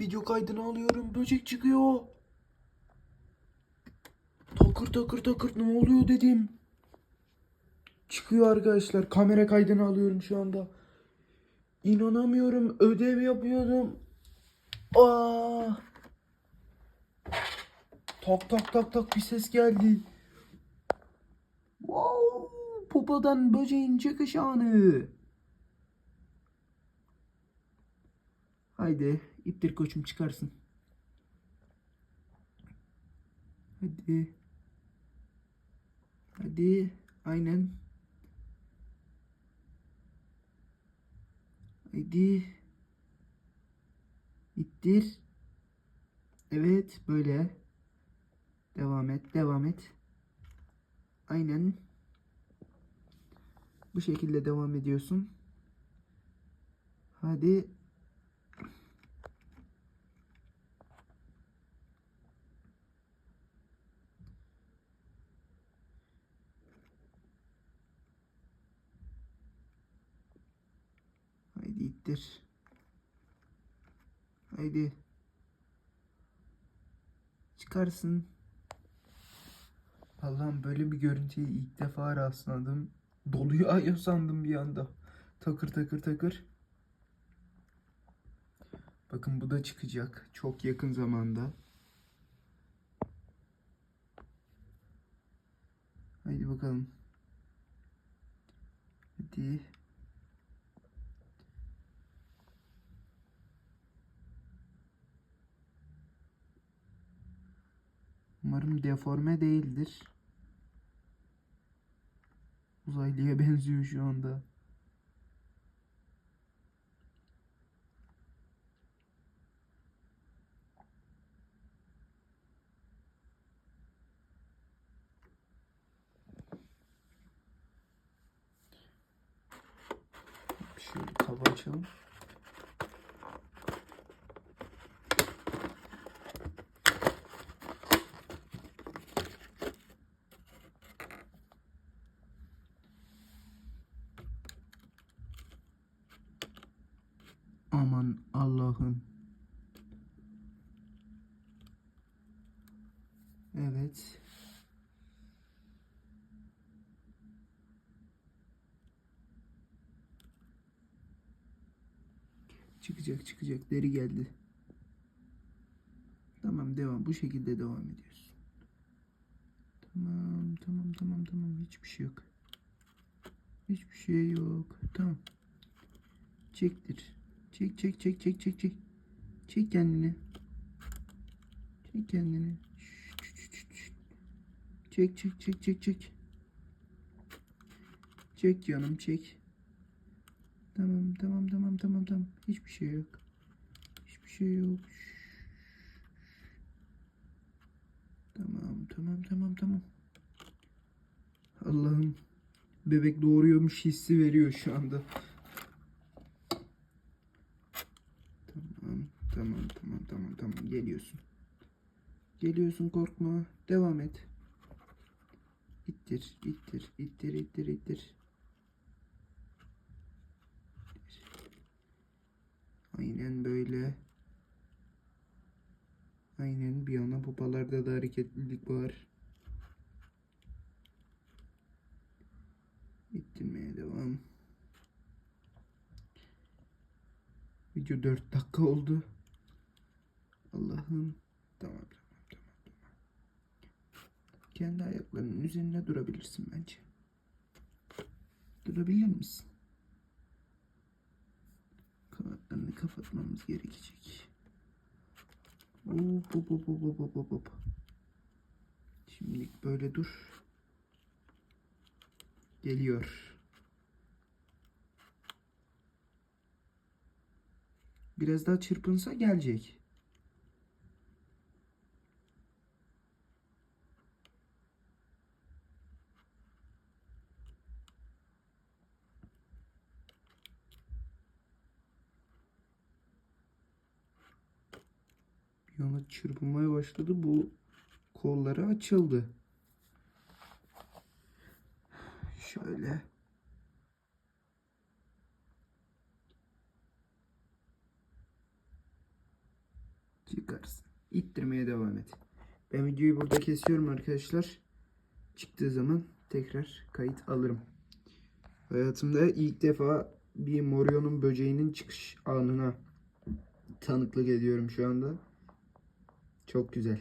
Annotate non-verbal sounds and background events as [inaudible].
Video kaydını alıyorum. Böcek çıkıyor. Takır takır takır ne oluyor dedim. Çıkıyor arkadaşlar. Kamera kaydını alıyorum şu anda. İnanamıyorum. Ödev yapıyordum. Aa! Tak tak tak tak bir ses geldi. Wow! Popadan böceğin çıkış anı. Haydi ittir koçum çıkarsın. Hadi. Hadi. Aynen. Haydi. İttir. Evet böyle. Devam et. Devam et. Aynen. Bu şekilde devam ediyorsun. Hadi. Haydi ittir. Haydi. Çıkarsın. Allah'ım böyle bir görüntüye ilk defa rastladım. Doluyu ayıyor sandım bir anda. Takır takır takır. Bakın bu da çıkacak. Çok yakın zamanda. Haydi bakalım. Hadi. Umarım deforme değildir. Uzaylıya [laughs] benziyor şu anda. Şöyle kaba açalım. Allah'ım. Evet. Çıkacak çıkacak deri geldi. Tamam devam bu şekilde devam ediyoruz. Tamam tamam tamam tamam hiçbir şey yok. Hiçbir şey yok. Tamam. Çektir. Çek çek çek çek çek çek. Çek kendini. Çek kendini. Çek çek çek çek çek. Çek canım çek. Tamam tamam tamam tamam tamam. Hiçbir şey yok. Hiçbir şey yok. Tamam tamam tamam tamam. Allah'ım. Bebek doğuruyormuş hissi veriyor şu anda. Tamam, tamam, tamam, tamam. Geliyorsun. Geliyorsun korkma. Devam et. İttir, ittir, ittir, ittir, ittir. Aynen böyle. Aynen bir yana popalarda da hareketlilik var. İttirmeye devam. Video 4 dakika oldu. Allah'ım. Tamam tamam tamam tamam. Kendi ayaklarının üzerinde durabilirsin bence. Durabilir misin? Kanatlarını kapatmamız gerekecek. Hop hop hop hop hop hop hop. Şimdilik böyle dur. Geliyor. Biraz daha çırpınsa gelecek. Bir anda çırpınmaya başladı. Bu kolları açıldı. Şöyle. Çıkarsın. İttirmeye devam et. Ben videoyu burada kesiyorum arkadaşlar. Çıktığı zaman tekrar kayıt alırım. Hayatımda ilk defa bir Morion'un böceğinin çıkış anına tanıklık ediyorum şu anda. Çok güzel.